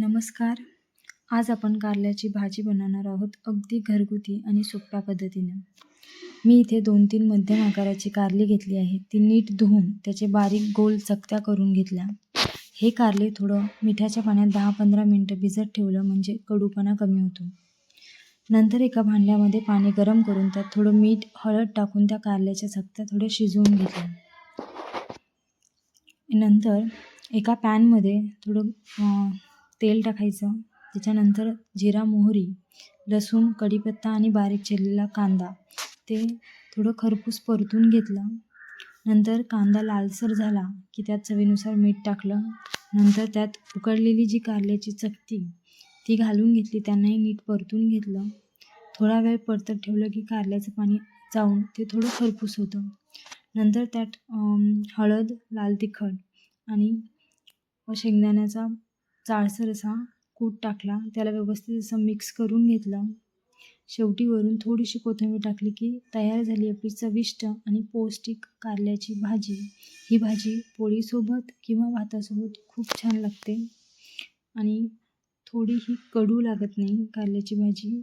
नमस्कार. आज आपण कारल्याची भाजी बनवणार आहोत अगदी घरगुती आणि सोप्या पद्धतीने. मी इथे दोन तीन मध्यम आकाराची कारली घेतली आहे. ती नीट धुवून त्याचे बारीक गोल चकत्या करून घेतल्या. हे कारले थोडं मिठाच्या पाण्यात दहा पंधरा मिनटं भिजत ठेवलं म्हणजे कडूपणा कमी होतो. नंतर एका भांड्यामध्ये पाणी गरम करून त्यात थोडं मीठ हळद टाकून त्या कारल्याच्या चकत्या थोड्या शिजवून घेतल्या. नंतर एका पॅनमध्ये थोडं तेल टाकायचं. त्याच्यानंतर जिरा मोहरी लसूण कढीपत्ता आणि बारीक चिरलेला कांदा. ते थोडं खरपूस परतून घेतलं. नंतर कांदा लालसर झाला की त्यात चवीनुसार मीठ टाकलं. नंतर त्यात उकडलेली जी कारल्याची चकती ती घालून घेतली. त्यांनाही नीट परतून घेतलं. थोडा वेळ परतत ठेवलं की कारल्याचं पाणी जाऊन ते थोडं खरपूस होतं. नंतर त्यात हळद लाल तिखट आणि शेंगदाण्याचा जाडसर असा कूट टाकला. त्याला व्यवस्थित असं मिक्स करून घेतलं. शेवटी वरून थोडीशी कोथिंबीर टाकली की तयार झाली आपली चविष्ट आणि पौष्टिक कारल्याची भाजी. ही भाजी पोळीसोबत किंवा भातासोबत खूप छान लागते. आणि थोडीही कडू लागत नाही कारल्याची भाजी.